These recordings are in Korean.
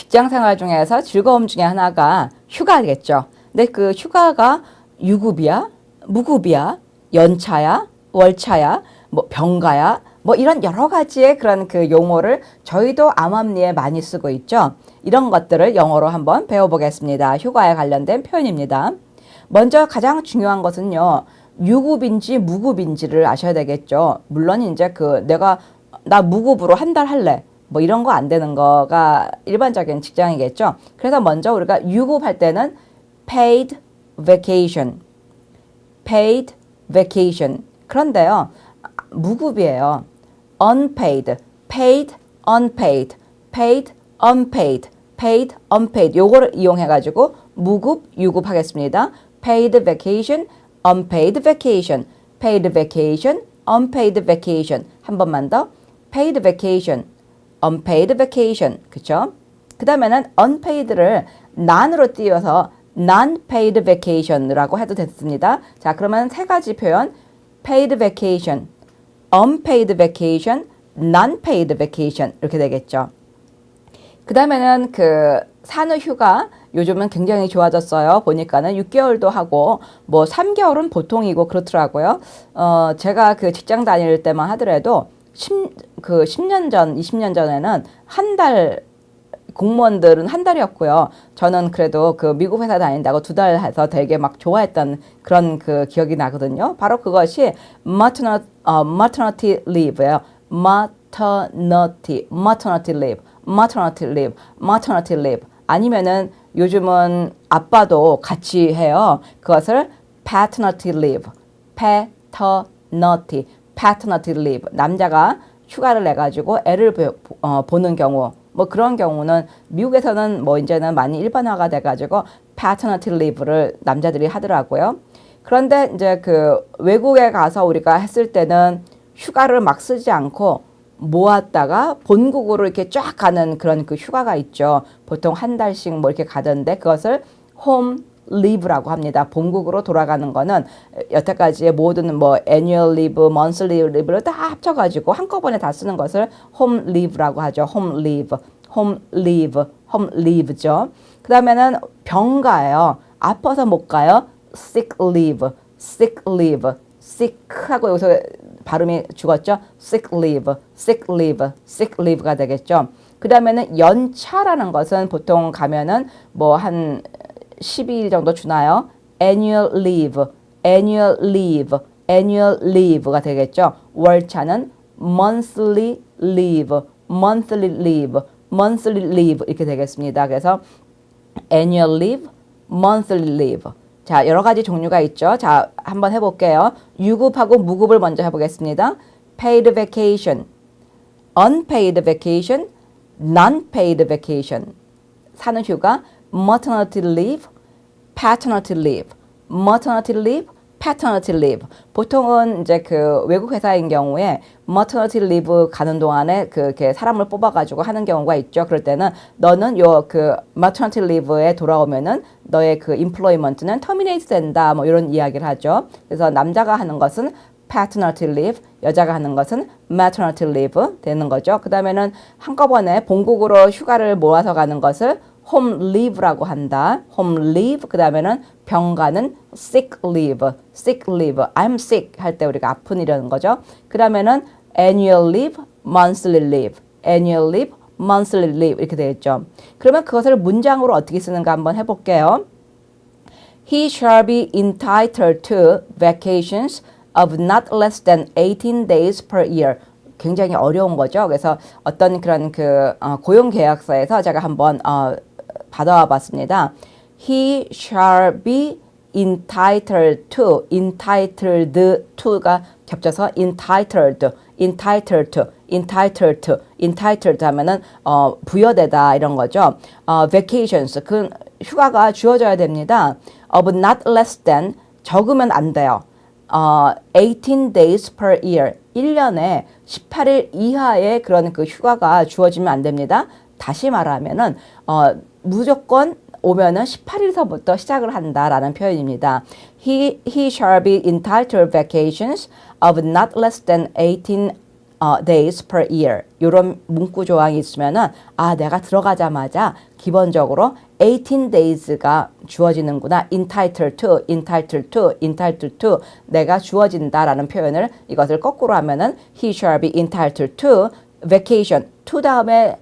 직장 생활 중에서 즐거움 중에 하나가 휴가겠죠. 근데 그 휴가가 유급이야, 무급이야, 연차야, 월차야, 뭐 병가야, 뭐 이런 여러 가지의 그런 그 용어를 저희도 암암리에 많이 쓰고 있죠. 이런 것들을 영어로 한번 배워보겠습니다. 휴가에 관련된 표현입니다. 먼저 가장 중요한 것은요. 유급인지 무급인지를 아셔야 되겠죠. 물론 이제 그 내가 나 무급으로 한 달 할래. 뭐 이런 거 안 되는 거가 일반적인 직장이겠죠. 그래서 먼저 우리가 유급할 때는 paid vacation, paid vacation. 그런데요, 무급이에요. unpaid, paid, unpaid, paid, unpaid, paid, unpaid. 요거를 이용해 가지고 무급, 유급 하겠습니다. paid vacation, unpaid vacation, paid vacation, unpaid vacation. 한 번만 더. paid vacation, unpaid vacation. 그쵸? 그 다음에는 unpaid를 non으로 띄워서 non-paid vacation이라고 해도 됐습니다. 자, 그러면 세 가지 표현. paid vacation, unpaid vacation, non-paid vacation 이렇게 되겠죠. 그 다음에는 그 산후휴가 요즘은 굉장히 좋아졌어요. 보니까는 6개월도 하고 뭐 3개월은 보통이고 그렇더라고요. 어, 제가 그 직장 다닐 때만 하더라도 10, 그 10년 전, 20년 전에는 한 달 공무원들은 한 달이었고요. 저는 그래도 그 미국 회사 다닌다고 두 달 해서 되게 막 좋아했던 그런 그 기억이 나거든요. 바로 그것이 maternity, 어, maternity leave예요. maternity, maternity leave, maternity leave, maternity leave. 아니면은 요즘은 아빠도 같이 해요. 그것을 paternity leave, paternity, paternity leave. 남자가 휴가를 내 가지고 애를 보, 어, 보는 경우 뭐 그런 경우는 미국에서는 뭐 이제는 많이 일반화가 돼 가지고 paternity leave를 남자들이 하더라고요. 그런데 이제 그 외국에 가서 우리가 했을 때는 휴가를 막 쓰지 않고 모았다가 본국으로 이렇게 쫙 가는 그런 그 휴가가 있죠. 보통 한 달씩 뭐 이렇게 가던데 그것을 홈 리브라고 합니다. 본국으로 돌아가는 거는 여태까지의 모든 뭐 annual leave, monthly leave를 다 합쳐가지고 한꺼번에 다 쓰는 것을 home leave라고 하죠. home leave, home leave, home leave죠. 그 다음에는 병가예요. 아파서 못 가요. sick leave, sick leave, sick 하고 여기서 발음이 죽었죠. sick leave, sick leave, sick leave가 되겠죠. 그 다음에는 연차라는 것은 보통 가면은 뭐한 12일 정도 주나요? annual leave, annual leave, annual leave가 되겠죠. 월차는 monthly leave, monthly leave, monthly leave 이렇게 되겠습니다. 그래서 annual leave, monthly leave. 자, 여러 가지 종류가 있죠. 자, 한번 해볼게요. 유급하고 무급을 먼저 해보겠습니다. paid vacation, unpaid vacation, non-paid vacation. 사는 휴가, maternity leave, paternity leave, maternity leave, paternity leave. 보통은 이제 그 외국 회사인 경우에 maternity leave 가는 동안에 그 이렇게 사람을 뽑아가지고 하는 경우가 있죠. 그럴 때는 너는 요 그 maternity leave에 돌아오면은 너의 그 employment는 terminate 된다. 뭐 이런 이야기를 하죠. 그래서 남자가 하는 것은 paternity leave, 여자가 하는 것은 maternity leave 되는 거죠. 그 다음에는 한꺼번에 본국으로 휴가를 모아서 가는 것을 home leave라고 한다. home leave 그 다음에는 병가는 sick leave, sick leave. I'm sick 할 때 우리가 아픈 이라는 거죠. 그 다음에는 annual leave, monthly leave, annual leave, monthly leave 이렇게 되겠죠. 그러면 그것을 문장으로 어떻게 쓰는가 한번 해볼게요. He shall be entitled to vacations of not less than 18 days per year. 굉장히 어려운 거죠. 그래서 어떤 그런 그 어, 고용 계약서에서 제가 한번 어, 받아와 봤습니다. He shall be entitled to, entitled to가 겹쳐서 entitled, entitled to, entitled to, entitled 하면은 어, 부여되다 이런 거죠. 어, vacations 그 휴가가 주어져야 됩니다. of not less than 적으면 안 돼요. 어, 18 days per year. 1년에 18일 이하의 그런 그 휴가가 주어지면 안 됩니다. 다시 말하면은 어, 무조건 오면은 18일서부터 시작을 한다라는 표현입니다. He, he shall be entitled vacations of not less than 18 어, days per year 이런 문구 조항이 있으면은 아 내가 들어가자마자 기본적으로 18 days가 주어지는구나 entitled to, entitled to, entitled to 내가 주어진다라는 표현을 이것을 거꾸로 하면은 he shall be entitled to vacation to 다음에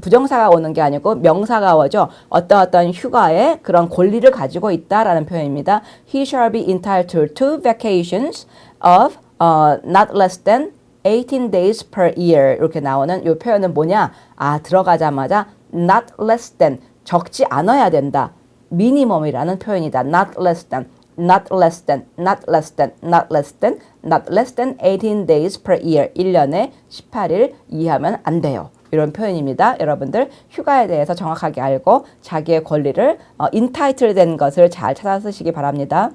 부정사가 오는 게 아니고 명사가 오죠. 어떤 어떤 휴가에 그런 권리를 가지고 있다라는 표현입니다. He shall be entitled to vacations of uh, not less than 18 days per year 이렇게 나오는 이 표현은 뭐냐? 아 들어가자마자 not less than 적지 않아야 된다. 미니멈이라는 표현이다. not less than not less than, not less than, not less than, not less than 18 days per year. 1년에 18일 이하면 안 돼요. 이런 표현입니다. 여러분들 휴가에 대해서 정확하게 알고 자기의 권리를 어, entitled 된 것을 잘 찾아 쓰시기 바랍니다.